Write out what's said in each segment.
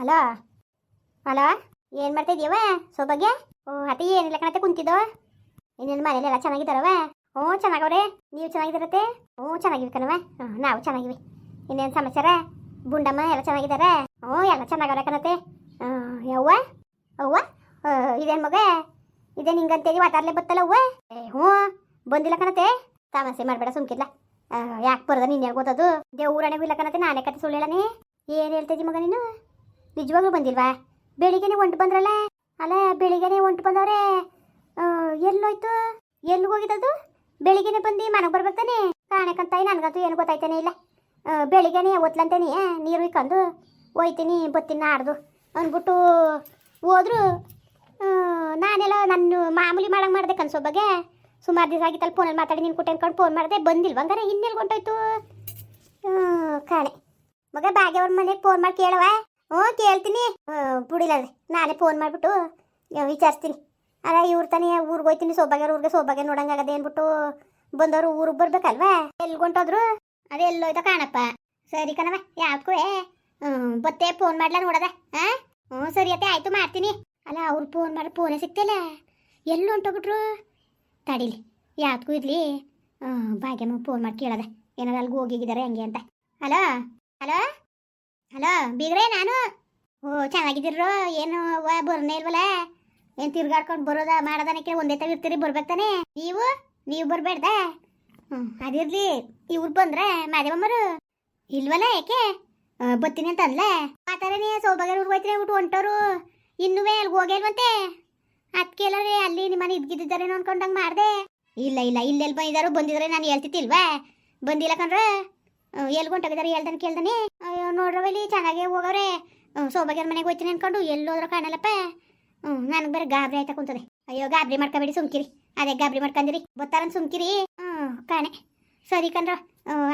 Hello hello ಏನು ಮಾಡ್ತಿದ್ಯವ ಸೌಭಾಗ್ಯ? ಓ ಹತ್ತಿ ಏನಿಲ್ಲ ಕಣತೆ ಕುಂತಿದ್ದೋ? ಇನ್ನೇನು ಮನೇಲಿ ಎಲ್ಲ ಚೆನ್ನಾಗಿದ್ದಾರವ ಹ್ಞೂ, ಚೆನ್ನಾಗವ್ರೆ. ನೀವು ಚೆನ್ನಾಗಿದ್ದೀರತ್ತೆ? ಹ್ಞೂ, ಚೆನ್ನಾಗಿವಿ ಕಣವ ಹಾಂ ನಾವು ಚೆನ್ನಾಗಿವಿ. ಇನ್ನೇನು ಸಮಾಚಾರ? ಬುಂಡಮ್ಮ ಎಲ್ಲ ಚೆನ್ನಾಗಿದ್ದಾರೆ ಹ್ಞೂ, ಎಲ್ಲ ಚೆನ್ನಾಗವ್ರೆ ಕಣತೆ ಯವ್ವ? ಅವ್ವ? ಇದೇನು ಮಗ? ಇದೇನು ಹಿಂಗಂತೇಳಿ ವಾತಾಡಲೇ ಬತ್ತಲ್ಲ ಅವ್ವ? ಏ, ಹ್ಞೂ, ಬಂದಿಲ್ಲ ಕಣತೆ ತಮಾಸೆ ಮಾಡಬೇಡ ಸುಮ್ಕಿಲ್ಲ ಯಾಕೆ ಬರೋದ ನೀನು ಹೇಳ್ಬೋದದು ದೇವ್ರಣೆಗೂ ಇಲ್ಲ ಕಣತೆ ನಾನೇ ಕತೆ ಸುಳ್ಳು ನೀ ಏನು ಹೇಳ್ತಿದ್ದಿ ಮಗ ನೀನು? ನಿಜವಾಗ್ಲೂ ಬಂದಿಲ್ವಾ? ಬೆಳಿಗ್ಗೆನೆ ಹೊಂಟು ಬಂದ್ರಲ್ಲ? ಅಲ್ಲ, ಬೆಳಿಗ್ಗೆನೆ ಹೊಂಟು ಬಂದವ್ರೆ ಎಲ್ಲೋಯ್ತು? ಎಲ್ಲಿ ಹೋಗಿದ್ದದು? ಬೆಳಿಗ್ಗೆನೆ ಬಂದು ಮನೆಗೆ ಬರ್ಬೇಕಾನೆ ಕಾಣಕಂತಾಯಿ ನನಗಂತೂ ಏನು ಗೊತ್ತಾಯ್ತಾನೆ ಇಲ್ಲ. ಬೆಳಿಗ್ಗೆನೆ ಓದ್ಲಂತೇನೆ ನೀರು ಇಕ್ಕಂದು ಹೋಯ್ತೀನಿ ಬತ್ತೀನಿ ನಾಡ್ದು ಅಂದ್ಬಿಟ್ಟು ಹೋದ್ರು. ನಾನೆಲ್ಲ ನನ್ನ ಮಾಮೂಲಿ ಮಾಡಂಗೆ ಮಾಡಿದೆ ಕನ್ಸೋ ಬಗ್ಗೆ ಸುಮಾರು ದಿವಸ ಆಗಿತ್ತಲ್ಲ ಫೋನಲ್ಲಿ ಮಾತಾಡಿ ನೀನು ಕುಟ್ಟೆ ಅನ್ಕೊಂಡು ಫೋನ್ ಮಾಡಿದೆ, ಬಂದಿಲ್ವ ಹಂಗಾರೆ? ಇನ್ನೆಲ್ಲಿ ಹೊಂಟೋಯ್ತು? ಕಾಣೆ. ಮಗ ಭಾಗ್ಯವ್ರ ಮನೆಗೆ ಫೋನ್ ಮಾಡಿ ಕೇಳವ ಹ್ಞೂ, ಕೇಳ್ತೀನಿ. ಬಿಡಿಲ್ಲ ನಾನೇ ಫೋನ್ ಮಾಡಿಬಿಟ್ಟು ವಿಚಾರಿಸ್ತೀನಿ. ಅಲ್ಲ, ಇವ್ರ ತಾನೇ ಊರಿಗೆ ಹೋಯ್ತೀನಿ ಸೋಬಾಗ್ಯಾರ ಊರಿಗೆ ಸೋಬಾಗ್ಯ ನೋಡಂಗಾಗದೆ ಅಂದ್ಬಿಟ್ಟು ಬಂದವರು ಊರಿಗೆ ಬರ್ಬೇಕಲ್ವಾ? ಎಲ್ಲಿ ಹೊಂಟೋದ್ರು ಅದೇ ಎಲ್ಲೋಯ್ತ ಕಾಣಪ್ಪ. ಸರಿ ಕಣವ ಯಾಕೂ ಬತ್ತೆ ಫೋನ್ ಮಾಡ್ಲಾ ನೋಡದ ಹಾಂ ಹ್ಞೂ, ಸರಿ ಅತ್ತೆ, ಆಯ್ತು, ಮಾಡ್ತೀನಿ. ಅಲ್ಲ, ಅವ್ರು ಫೋನ್ ಮಾಡಿ ಫೋನೇ ಸಿಗ್ತಿಲ್ಲ. ಎಲ್ಲಿ ಹೊಂಟೋಗ್ಬಿಟ್ರು ತಾಡಿಲಿ ಯಾಕೂ ಇರಲಿ. ಭಾಗ್ಯಮ್ಮ ಫೋನ್ ಮಾಡಿ ಕೇಳದೆ. ಏನಾರ ಅಲ್ಲಿಗೆ ಹೋಗಿದ್ದಾರೆ, ಹಂಗೆ ಅಂತ. ಹಲೋ ಹಲೋ ಹಲೋ ಬೀದ್ರೆ ನಾನು? ಓ ಚೆನ್ನಾಗಿದ್ದೀರೋ ಏನು ಬರ್ನೇ ಇಲ್ವಲ್ಲ ಏನು ತಿರ್ಗಾಡ್ಕೊಂಡು ಬರೋದ, ಮಾಡೋದನಕ್ಕೆ ಒಂದೇ ತಗ ಇರ್ತೀರಿ ಬರ್ಬೇಕಾನೆ ನೀವು? ನೀವು ಬರಬೇಡ್ದ? ಹ್ಞೂ ಅದಿರ್ಲಿ, ಇವ್ರು ಬಂದ್ರೆ ಮಾದೇವಮ್ಮರು ಇಲ್ವಲ್ಲ ಯಾಕೆ ಬರ್ತೀನಿ ಅಂತ ಅನ್ಲ ಮಾತಾಡನೆ ಸೌಭಾಗ್ಯ ಊರಿಗೆ ಹೋಯ್ತೀನಿ ಊಟ ಹೊಂಟೋರು. ಇನ್ನೂ ಅಲ್ಲಿ ಹೋಗಿಲ್ವಂತೆ ಅದಕ್ಕೆ ಎಲ್ಲರೇ ಅಲ್ಲಿ ನಿಮ್ಮನೆ ಇದ್ಗಿದ್ದಾರೇನೋ ಅನ್ಕೊಂಡಂಗೆ ಮಾಡಿದೆ. ಇಲ್ಲ ಇಲ್ಲ ಇಲ್ಲೆಲ್ಲಿ ಬಂದಿದ್ದಾರೋ ಬಂದಿದ್ರೆ, ನಾನು ಹೇಳ್ತಿತ್ತಿಲ್ವಾ ಬಂದಿಲ್ಲ ಕಣ್ರ? ಎಲ್ಲಿ ಹೊಂಟೋಗಿದ್ದಾರೆ ಎಲ್ದೆನ್ ಕೇಳ್ದನೆ ಅಯ್ಯೋ, ನೋಡ್ರವ ಇಲ್ಲಿ, ಚೆನ್ನಾಗೇ ಹೋಗವ್ರೆ. ಸೌಭಾಗ್ಯರ ಮನೆಗೆ ಹೋಯ್ತೀನಿ ಅನ್ಕೊಂಡು ಎಲ್ಲೋದ್ರ ಕಾಣಲ್ಲಪ್ಪ. ಹ್ಞೂ ನನಗೆ ಬೇರೆ ಗಾಬರಿ ಆಯ್ತಾ ಕುಂತದೆ. ಅಯ್ಯೋ, ಗಾಬರಿ ಮಾಡ್ಕೋಬೇಡಿ, ಸುಮ್ಕಿರಿ. ಅದೇ ಗಾಬರಿ ಮಾಡ್ಕೊಂಡಿರಿ ಗೊತ್ತಾರನ್ ಸುಮ್ಕಿರಿ. ಹ್ಞೂ ಕಾಣೆ. ಸರಿ ಕಣ್ರ.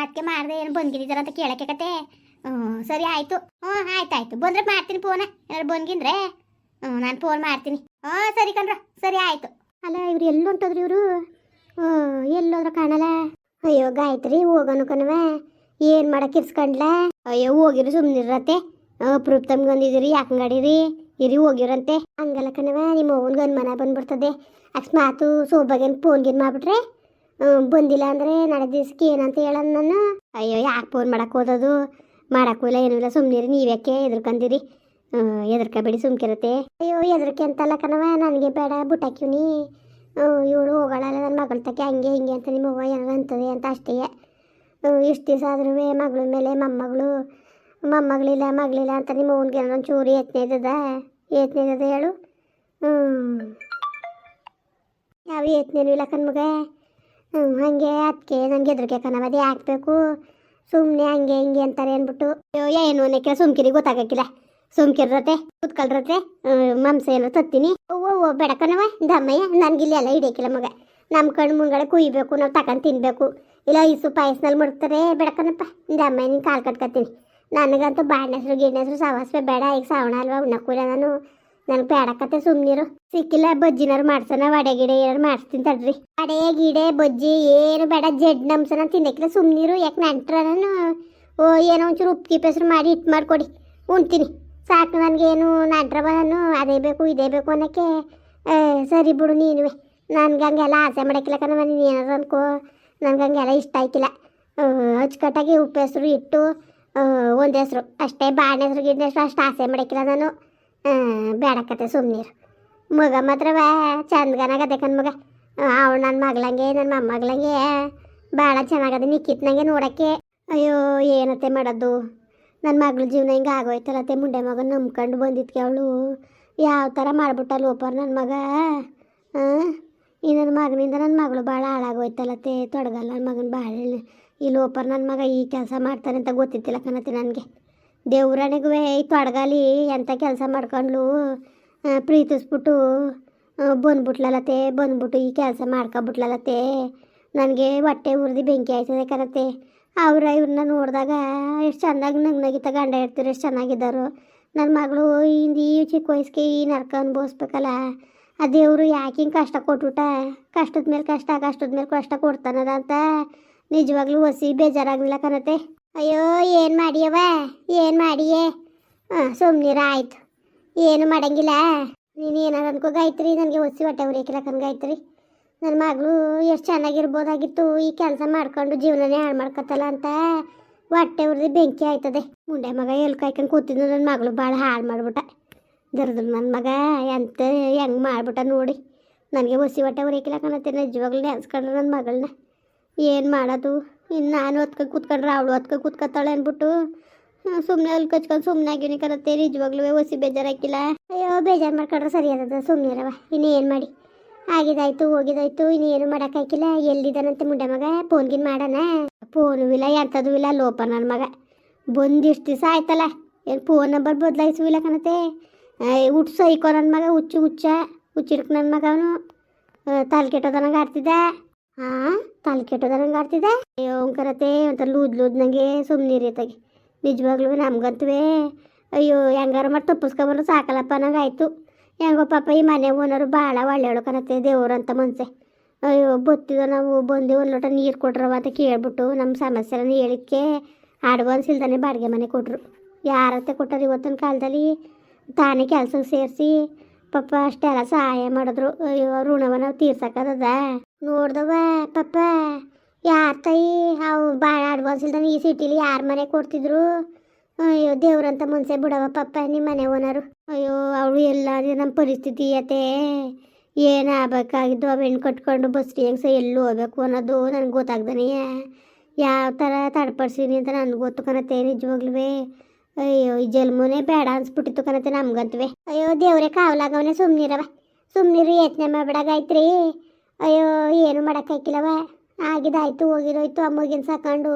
ಅದಕ್ಕೆ ಮಾಡಿದೆ ಏನು ಬಂದ್ಗಿದ್ದಾರ ಅಂತ ಕೇಳಕ್ಕೆ ಕತೆ ಹ್ಞೂ ಸರಿ ಆಯಿತು. ಹ್ಞೂ ಆಯ್ತು ಆಯ್ತು ಬಂದ್ರೆ ಮಾಡ್ತೀನಿ ಫೋನ ಏನಾರು ಬಂದ್ಗಿಂದ್ರೆ? ಹ್ಞೂ ನಾನು ಫೋನ್ ಮಾಡ್ತೀನಿ. ಹ್ಞೂ ಸರಿ ಕಣ್ರ. ಸರಿ ಆಯಿತು. ಅಲ್ಲ, ಇವ್ರು ಎಲ್ಲಿ ಇವರು? ಇವರು ಎಲ್ಲೋದ್ರ ಕಾಣಲ್ಲ. ಅಯ್ಯೋ, ಗಾಯತ್ರಿ, ಹೋಗೋನು ಕಣವ ಏನು ಮಾಡಕ್ಕೆ ಇರ್ಸ್ಕೊಂಡ್ಲ? ಅಯ್ಯೋ, ಹೋಗಿರು ಸುಮ್ಮನಿರತ್ತೆ ಅಪ್ರೂಪ್ ಯಾಕೆ ಯಾಕಂಗಡಿರಿ ಇರಿ, ಹೋಗಿರಂತೆ. ಹಂಗಲ್ಲ ಕಣವ ನಿಮ್ಮ ಅವ್ವನ್ಗೆ ಅನುಮಾನ ಬಂದ್ಬಿಡ್ತದೆ. ಅಕಸ್ಮಾತು ಸೋಬಾಗೇನು ಫೋನ್ ಗಿನ್ ಮಾಡ್ಬಿಟ್ರೆ? ಬಂದಿಲ್ಲ ಅಂದ್ರೆ ನಾಳೆ ದಿವ್ಸಕ್ಕೆ ಏನಂತ ಹೇಳೋಣ ನಾನು? ಅಯ್ಯೋ, ಯಾಕೆ ಫೋನ್ ಮಾಡಕ್ಕೆ ಹೋದದು? ಮಾಡಕ್ಕೂ ಇಲ್ಲ, ಏನೂ ಇಲ್ಲ ಸುಮ್ಮನಿರಿ ನೀವ್ಯಾಕೆ ಎದ್ರಕಂದಿರಿ ಎದ್ರಕಬೇಡಿ ಸುಮ್ಕಿರತ್ತೆ ಅಯ್ಯೋ ಎದ್ರಕೆ ಅಂತಲ್ಲ ಕಣವ ನನಗೆ ಬೇಡ ಬುಟ್ಟಾಕಿವ್ನಿ ಇವಳು ಹೋಗಳಲ್ಲ ನನ್ನ ಮಗಳ ತಕ್ಕೆ ಹಂಗೆ ಹಿಂಗೆ ಅಂತ ನಿಮ್ಮ ಅವ್ವ ಏನಾರು ಅಂತದೆ ಅಂತ ಅಷ್ಟೇ. ಇಷ್ಟು ದಿವಸ ಆದ್ರೂ ಮಗಳ ಮೇಲೆ ಮೊಮ್ಮಗಳು. ಮೊಮ್ಮಗಳಿಲ್ಲ, ಮಗಳಿಲ್ಲ ಅಂತ ನಿಮ್ಮ ಅವನಿಗೆ ಒಂದು ಚೂರು ಎತ್ತನೇದ ಇದ್ದದ? ಹೇಳು. ಹ್ಞೂ ಯಾವ ಯತ್ನೇನು ಇಲ್ಲ ಕಣ್ಮಗ. ಹ್ಞೂ ಹಂಗೆ ಅದಕ್ಕೆ ನನಗೆ ಹೆದರಿಕೆ ಕಣವದು ಹಾಕ್ಬೇಕು. ಸುಮ್ಮನೆ ಹಂಗೆ ಹಿಂಗೆ ಅಂತಾರೆ ಅಂದ್ಬಿಟ್ಟು. ಅಯ್ಯೋ, ಏನು ಅನ್ನಕ್ಕೆ ಸುಮ್ಕಿರಿ, ಗೊತ್ತಾಗಕ್ಕಿಲ್ಲ. ಸುಮ್ಕಿರತ್ತೆ ಕೂತ್ಕೊಳ್ರತ್ತೆ ಮಾಂಸ ಏನೋ ತತ್ತೀನಿ. ಓ ಓ ಬೇಡ ಕಣವ ದಮ್ಮಯ್ಯ, ನನಗಿಲ್ಲ ಎಲ್ಲ ಹಿಡಿಯಕ್ಕಿಲ್ಲ ಮಗ. ನಮ್ಮ ಕಣ್ಣು ಕುಯ್ಬೇಕು, ನಾವು ತಗೊಂಡು ತಿನ್ನಬೇಕು ಇಲ್ಲ ಇಸು ಪಾಯಸ್ನಲ್ಲಿ ಮುಡ್ತಾರೆ. ಬೇಡಕನಪ್ಪ ಇಂದ ದಮ್ಮಯ್ಯ ನೀನು ಕಾಲು ಕಟ್ಕೊತೀನಿ ನನಗಂತೂ ಬಾಣ್ಣ ಹೆಸರು ಸವಾಸ್ವೆ ಬೇಡ. ಈಗ ಸಾವಣ ಅಲ್ವಾ ಉಣ್ಣಕ್ಕೂಲ ನಾನು. ನನಗೆ ಬೇಡಕತ್ತೆ ಸುಮ್ಮನಿರು ಸಿಕ್ಕಿಲ್ಲ, ಬಜ್ಜಿನಾರು ಮಾಡ್ಸೋಣ, ವಡೆ, ಗಿಡ ಏನಾರು ಮಾಡಿಸ್ತೀನಿ ತಡ್ರಿ. ವಡೆ, ಗಿಡೆ, ಬಜ್ಜಿ ಏನು ಬೇಡ, ಜಡ್ ನಮ್ಸನ ತಿನ್ನಕ್ಕಿಲ್ಲ ಸುಮ್ಮನಿರು ಯಾಕೆ ನಂಟ್ರ ನಾನು? ಓ, ಏನೋ ಒಂಚೂರು ಉಪ್ಪು ಪೆಸರು ಮಾಡಿ ಇಟ್ಟು ಮಾಡಿಕೊಡಿ. ಉಣ್ತೀನಿ. ಸಾಕು, ನನಗೇನು ನಂಟ್ರ ನಾನು. ಅದೇ ಬೇಕು, ಇದೇ ಬೇಕು ಅನ್ನೋಕ್ಕೆ. ಸರಿ ಬಿಡು ನೀನುವೆ. ನನ್ಗೆ ಹಂಗೆಲ್ಲ ಆಸೆ ಮಾಡಕ್ಕಿಲ್ಲ ಕಣ ನೀನು ಏನಾರು ಅನ್ಕೋ. ನನ್ಗೆ ಹಂಗೆಲ್ಲ ಇಷ್ಟ ಆಯ್ತಿಲ್ಲ. ಅಚ್ಚುಕಟ್ಟಾಗಿ ಉಪ್ಪು ಹೆಸರು ಇಟ್ಟು ಒಂದು ಹೆಸರು. ಅಷ್ಟೇ ಬಾಣೆ ಹೆಸರು ಗಿಡ ಹೆಸರು ಅಷ್ಟು ಆಸೆ ಮಾಡಕ್ಕಿಲ್ಲ ನಾನು. ಬೇಡಕತ್ತೆ ಸುಮ್ಮನೀರು ಮಗ ಮಾತ್ರವ ಚಂದ್ಗನಾಗದೆ ಕಣ್ ಮಗ. ಅವಳು ನನ್ನ ಮಗಳಂಗೆ ನನ್ನ ಮೊಮ್ಮಗಳಂಗೆ ಭಾಳ ಚೆನ್ನಾಗದೆ ನಿಕ್ಕಿತ್ನಂಗೆ ನೋಡೋಕ್ಕೆ. ಅಯ್ಯೋ, ಏನತ್ತೆ ಮಾಡೋದು? ನನ್ನ ಮಗಳ ಜೀವನ ಹಿಂಗೆ ಆಗೋಯ್ತಲ್ಲತ್ತೆ ಮುಂಡೆ ಮಗ ನಂಬ್ಕೊಂಡು ಬಂದಿದ್ಕೆ ಅವಳು. ಯಾವ ಥರ ಮಾಡ್ಬಿಟ್ಟ ಲೋಪರ್ ನನ್ನ ಮಗ? ಈ ನನ್ನ ಮಗನಿಂದ ನನ್ನ ಮಗಳು ಭಾಳ ಹಾಳಾಗೋಯ್ತಲ್ಲತ್ತೆ, ತೊಡಗಲ್ಲ. ನನ್ನ ಮಗನ ಭಾಳ ಈ ಲೋಪರ್ ನನ್ನ ಮಗ ಈ ಕೆಲಸ ಮಾಡ್ತಾನೆ ಅಂತ ಗೊತ್ತಿತ್ತಿಲ್ಲ ಕಣತ್ತೆ ನನಗೆ. ದೇವ್ರನಿಗೂ ಈ ತೊಡಗಲಿ ಎಂಥ ಕೆಲಸ ಮಾಡ್ಕೊಂಡ್ಲು? ಪ್ರೀತಿಸ್ಬಿಟ್ಟು ಬಂದ್ಬಿಟ್ಲಲತ್ತೆ, ಬಂದ್ಬಿಟ್ಟು ಈ ಕೆಲಸ ಮಾಡ್ಕೊಬಿಟ್ಲಲ್ಲತ್ತೆ ನನಗೆ ಹೊಟ್ಟೆ ಉರಿದು ಬೆಂಕಿ ಆಯ್ತದೆ ಕರತ್ತೆ ಅವ್ರ ಇವ್ರನ್ನ ನೋಡಿದಾಗ ಎಷ್ಟು ಚೆಂದಾಗಿ ನಂಗೆ ನಗಿತ ಗಂಡ ಇರ್ತೀರ ಎಷ್ಟು ಚೆನ್ನಾಗಿದ್ದಾರೋ ನನ್ನ ಮಗಳು ಹಿಂದಿ ಚಿಕ್ಕ ವಯಸ್ಸಿಗೆ ಈ ನರ್ಕ ಅನುಭವಿಸ್ಬೇಕಲ್ಲ. ಆ ದೇವರು ಯಾಕೆ ಕಷ್ಟ ಕೊಟ್ಬಿಟ್ಟ? ಕಷ್ಟದ ಮೇಲೆ ಕಷ್ಟ, ಕಷ್ಟದ ಮೇಲೆ ಕಷ್ಟ ಕೊಡ್ತಾನದ ಅಂತ ನಿಜವಾಗ್ಲೂ ಹೊಸಿ ಬೇಜಾರಾಗಲಿಲ್ಲ ಕಣತೆ. ಅಯ್ಯೋ, ಏನು ಮಾಡಿಯವ ಏನು ಮಾಡಿಯೇ? ಹಾಂ ಸುಮ್ಮನಿರ ಆಯಿತು. ಏನು ಮಾಡಂಗಿಲ್ಲ. ನೀನು ಏನಾರು ಅನ್ಕೋ, ಗಾಯತ್ರಿ, ನನಗೆ ಹೊಸಿ ಹೊಟ್ಟೆ ಉರಿಯಕ್ಕಿಲ್ಲ ಕಣ್ ಗಾಯತ್ರಿ. ನನ್ನ ಮಗಳು ಎಷ್ಟು ಚೆನ್ನಾಗಿರ್ಬೋದಾಗಿತ್ತು, ಈ ಕೆಲಸ ಮಾಡ್ಕೊಂಡು ಜೀವನನೇ ಹಾಳು ಮಾಡ್ಕೊತಲ್ಲ ಅಂತ. ಹೊಟ್ಟೆ ಉರಿದು ಬೆಂಕಿ ಆಯ್ತದೆ. ಮುಂಡೆ ಮಗ ಎಲ್ಲಿ ಕಾಯ್ಕೊಂಡು ಕೂತಿದ್ದು ನನ್ನ ಮಗಳು ಭಾಳ ಹಾಳು ಮಾಡ್ಬಿಟ್ಟ. ದರ್ದ್ರ ನನ್ನ ಮಗ ಎಂತ ಹೆಂಗೆ ಮಾಡಿಬಿಟ್ಟ ನೋಡಿ. ನನಗೆ ಒಸಿ ಹೊಟ್ಟೆ ಉರಿಯಕ್ಕಿಲ್ಲ ಕಣತ್ತೆ, ನಿಜವಾಗ್ಲೂ ನೆನ್ಸ್ಕೊಂಡ್ರೆ ನನ್ನ ಮಗಳನ್ನ ಏನು ಮಾಡೋದು? ಇನ್ನು ನಾನು ಹೊತ್ಕೊಂಡು ಕೂತ್ಕೊಂಡ್ರೆ ಅವಳು ಹೊತ್ಕೊಂಡು ಕೂತ್ಕೊತಾಳೆ ಅಂದ್ಬಿಟ್ಟು ಸುಮ್ಮನೆ ಅಲ್ಲಿ ಕಚ್ಕೊಂಡು ಸುಮ್ಮನೆ ಆಗಿನಿ ಕರತ್ತೆ ನಿಜವಾಗ್ಲೂ ಒಸಿ ಬೇಜಾರಾಕಿಲ್ಲ. ಅಯ್ಯೋ, ಬೇಜಾರು ಮಾಡ್ಕೊಂಡ್ರೆ ಸರಿ ಅದ ಸುಮ್ಮನೆ ಇನ್ನು ಏನು ಮಾಡಿ. ಆಗಿದಾಯ್ತು, ಹೋಗಿದಾಯ್ತು, ಇನ್ನು ಏನು ಮಾಡೋಕ್ಕಾಗಿಲ್ಲ ಎಲ್ಲಿದ್ದಾನಂತೆ ಮುಂಡೆ ಮಗ? ಫೋನ್ಗಿನ್ ಮಾಡೋಣ ಫೋನು ಇಲ್ಲ ಎಂಥದ್ದು ಇಲ್ಲ, ಲೋಪ ನನ್ನ ಮಗ. ಬಂದಿಷ್ಟು ದಿವಸ ಆಯ್ತಲ್ಲ, ಏನು ಫೋನ್ ನಂಬರ್ ಬದಲಾಯಿಸುವಿಲ್ಲ ಕಣತೆ ಹುಟ್ಟು ಐಕೋ ನನ್ನ ಮಗ ಹುಚ್ಚು ಹುಚ್ಚ ಹುಚ್ಚಿಡ್ಕ ನನ್ನ ಮಗ ಅವನು ತಲೆ ಕೆಟ್ಟೋದನಂಗೆ ಆಡ್ತಿದ್ದ. ಹಾಂ ತಲೆ ಕೆಟ್ಟೋದನಂಗೆ ಆಡ್ತಿದ್ದ. ಅಯ್ಯೋ ಕರತೆ ಒಂಥರ ಲೂದ್ ಲೂದ್ ನನಗೆ ಸುಮ್ಮನಿರೀತಾಗಿ ನಿಜವಾಗ್ಲೂ ನಮ್ಗಂತೂ ಅಯ್ಯೋ, ಹೆಂಗಾರ ಮಾಡಿ ತಪ್ಪಿಸ್ಕೊಂಬರು ಸಾಕಲ್ಲಪ್ಪ ನಂಗೆ ಆಯಿತು. ಹೆಂಗೋ ಪಾಪ ಈ ಮನೆ ಓನರು ಭಾಳ ಒಳ್ಳೆಯವಳು ಕಣತ್ತೆ, ದೇವ್ರಂತ ಮನ್ಸೆ. ಅಯ್ಯೋ, ಬತ್ತಿದ ನಾವು ಬಂದು ಒಂದು ಲೋಟ ನೀರು ಕೊಟ್ರವ ಅಂತ ಕೇಳ್ಬಿಟ್ಟು ನಮ್ಮ ಸಮಸ್ಯೆನ ಹೇಳಿಕ್ಕೆ ಅಡ್ವಾನ್ಸ್ ಇಲ್ದಾನೆ ಬಾಡಿಗೆ ಮನೆ ಕೊಟ್ಟರು ಯಾರತ್ತೆ ಕೊಟ್ಟಾರೆ ಇವತ್ತಿನ ಕಾಲದಲ್ಲಿ? ತಾನೇ ಕೆಲ್ಸಕ್ಕೆ ಸೇರಿಸಿ ಪಪ್ಪ ಅಷ್ಟೆಲ್ಲ ಸಹಾಯ ಮಾಡಿದ್ರು. ಅಯ್ಯೋ ಋಣವನ ನಾವು ತೀರ್ಸಕ್ಕದ ನೋಡ್ದವ ಪಪ್ಪ, ಯಾರ ತಾಯಿ? ಅವು ಭಾಳ ಅಡ್ವಾನ್ಸ್ ಇಲ್ದಾನೆ ಈ ಸಿಟಿಲಿ ಯಾರ ಮನೆ ಕೊಡ್ತಿದ್ರು? ಅಯ್ಯೋ, ದೇವ್ರಂತ ಮುಂಚೆ ಬಿಡವ ಪಪ್ಪ ನಿಮ್ಮ ಮನೆ ಓನರು ಅಯ್ಯೋ, ಅವಳು ಎಲ್ಲ ನಮ್ಮ ಪರಿಸ್ಥಿತಿ ಅತ್ತೆ. ಏನು ಆಗ್ಬೇಕಾಗಿದ್ದು ಅವು ಹೆಣ್ಣು ಕಟ್ಕೊಂಡು ಬಸ್ರಿ ಹೆಂಗ್ಸ ಎಲ್ಲಿ ಹೋಗ್ಬೇಕು ಅನ್ನೋದು ನನಗೆ ಗೊತ್ತಾಗ್ದಾನೆ ಯಾವ ಥರ ತಡ್ಪಡ್ಸೀನಿ ಅಂತ ನನಗೆ ಗೊತ್ತು ಕಣತ್ತೆ ನಿಜವಾಗ್ಲೂ ಅಯ್ಯೋ, ಈ ಜಲ್ಮುನೇ ಬೇಡ ಅನ್ಸ್ಬಿಟ್ಟಿತ್ತು ಕಣತೆ ನಮ್ಗಂತವೆ. ಅಯ್ಯೋ, ದೇವ್ರೆ, ಕಾವಲಾಗವನೆ ಸುಮ್ಮನಿರವ ಸುಮ್ಮನಿರು ಯತ್ನೆ ಮಾಡಬೇಡ ಅಯ್ಯೋ, ಏನು ಮಾಡೋಕ್ಕಾಗಿಲ್ಲವ ಆಗಿದಾಯ್ತು, ಹೋಗಿರೋಯ್ತು, ಅಮ್ಮಗಿನ ಸಾಕೊಂಡು.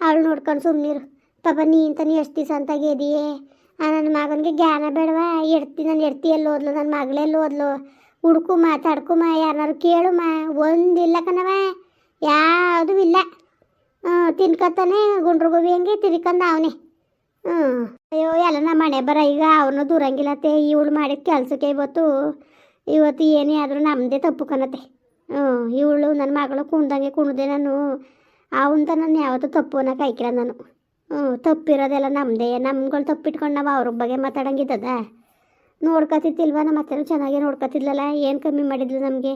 ಅವಳು ನೋಡ್ಕೊಂಡು ಸುಮ್ನಿರು. ಪಾಪ ನೀ ಅಂತಾನೆ ಎಷ್ಟು ದಿವಸ ಅಂತ ಗೆದಿಯೇ. ನನ್ನ ಮಗನಿಗೆ ಜ್ಞಾನ ಬೇಡವ ಎಡ್ತಿ, ನಾನು ಎಡ್ತಿ ಎಲ್ಲಿ ಓದ್ಲು ನನ್ನ ಮಗಳೆಲ್ಲಿ ಓದ್ಲು ಹುಡ್ಕುಮ ತಡ್ಕುಮ ಯಾರನ್ನಾರು ಕೇಳುಮ ಒಂದಿಲ್ಲ ಕಣವ ಯಾವುದೂ ಇಲ್ಲ. ತಿನ್ಕೊತಾನೆ ತಿನ್ಕತ್ತಾನೆ ಗುಂಡ್ರು ಗೋಬಿ ಹಂಗೆ ತಿರ್ಕಂದ ಅವನೇ ಹ್ಞೂ ಅಯ್ಯೋ, ಎಲ್ಲ ನಮ್ಮ ಮನೆ ಬರ, ಈಗ ಅವನು ದೂರಂಗಿಲ್ಲತ್ತೆ ಇವಳು ಮಾಡಿದ ಕೆಲಸಕ್ಕೆ ಇವತ್ತು ಇವತ್ತು ಏನೇ ಆದರೂ ನಮ್ಮದೇ ತಪ್ಪು ಕಣತ್ತೆ. ಹ್ಞೂ ಇವಳು ನನ್ನ ಮಗಳು ಕುಣ್ದಂಗೆ ಕುಣ್ದೆ ನಾನು. ಅವಂತ ನಾನು ಯಾವತ್ತೂ ತಪ್ಪು ಅನ್ನೋ ಕೈಕಿರ ನಾನು. ಹ್ಞೂ ತಪ್ಪಿರೋದೆಲ್ಲ ನಮ್ಮದೇ ನಮ್ಗಳು ತಪ್ಪಿಟ್ಕೊಂಡು ನಾವು ಅವ್ರ ಬಗ್ಗೆ ಮಾತಾಡಂಗಿದ್ದದ? ನೋಡ್ಕೊತಿತ್ತಿಲ್ವ ನಮ್ಮ ಹತ್ತಿರ ಚೆನ್ನಾಗಿ ನೋಡ್ಕೊತಿದ್ಲಲ್ಲ ಏನು ಕಮ್ಮಿ ಮಾಡಿದ್ಲು ನಮಗೆ?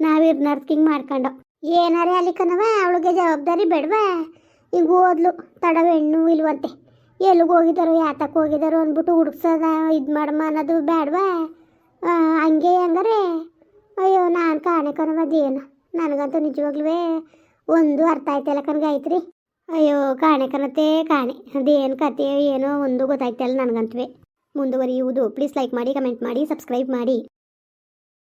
ನಾವಿರ್ನಾರ್ದು ಹಿಂಗೆ ಮಾಡ್ಕೊಂಡು. ಏನಾರೇ ಅಲ್ಲಿ ಕಣವ ಅವಳಿಗೆ ಜವಾಬ್ದಾರಿ ಬೇಡವಾ? ಈಗ ಓದ್ಲು ತಡವೆಣ್ಣು ಇಲ್ವಂತೆ. ಎಲ್ಲಿಗೆ ಹೋಗಿದ್ದಾರೋ ಯಾತಕ್ಕೆ ಹೋಗಿದ್ದಾರೋ ಅಂದ್ಬಿಟ್ಟು ಹುಡುಕ್ಸದ, ಇದು ಮಾಡಮ್ಮ ಅನ್ನೋದು ಬೇಡವಾ ಹಂಗೆ ಹಂಗಾರೆ? ಅಯ್ಯೋ, ನಾನು ಕಾಣೆ ಕಣವ ಅದೇನು? ನನಗಂತೂ ನಿಜವಾಗ್ಲೂ ಒಂದು ಅರ್ಥ ಆಯ್ತಲ್ಲ ಕಣಗೆ ಆಯ್ತು ಅಯ್ಯೋ ಕಾಣೆ ಕಣತೆ ಕಾಣೆ. ಅದೇನು ಕತೆ, ಏನೋ ಒಂದು ಗೊತ್ತಾಯ್ತಲ್ಲ ನನಗಂತೂ ಮುಂದುವರಿಯುವುದು ಪ್ಲೀಸ್ ಲೈಕ್ ಮಾಡಿ ಕಮೆಂಟ್ ಮಾಡಿ ಸಬ್ಸ್ಕ್ರೈಬ್ ಮಾಡಿ.